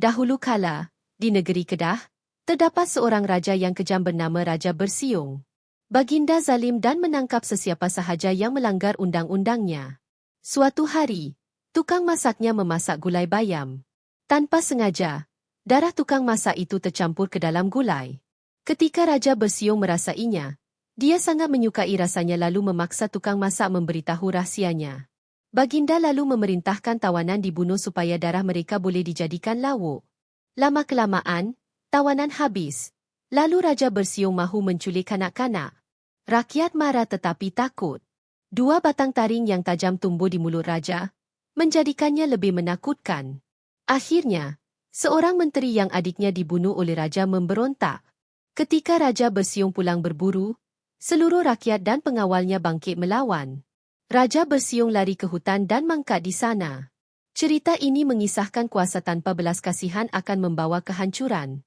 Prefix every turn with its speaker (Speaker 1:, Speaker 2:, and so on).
Speaker 1: Dahulu kala, di negeri Kedah, terdapat seorang raja yang kejam bernama Raja Bersiung. Baginda zalim dan menangkap sesiapa sahaja yang melanggar undang-undangnya. Suatu hari, tukang masaknya memasak gulai bayam. Tanpa sengaja, darah tukang masak itu tercampur ke dalam gulai. Ketika Raja Bersiung merasainya, dia sangat menyukai rasanya lalu memaksa tukang masak memberitahu rahsianya. Baginda lalu memerintahkan tawanan dibunuh supaya darah mereka boleh dijadikan lauk. Lama-kelamaan, tawanan habis. Lalu Raja Bersiung mahu menculik kanak-kanak. Rakyat marah tetapi takut. Dua batang taring yang tajam tumbuh di mulut Raja, menjadikannya lebih menakutkan. Akhirnya, seorang menteri yang adiknya dibunuh oleh Raja memberontak. Ketika Raja Bersiung pulang berburu, seluruh rakyat dan pengawalnya bangkit melawan. Raja Bersiung lari ke hutan dan mangkat di sana. Cerita ini mengisahkan kuasa tanpa belas kasihan akan membawa kehancuran.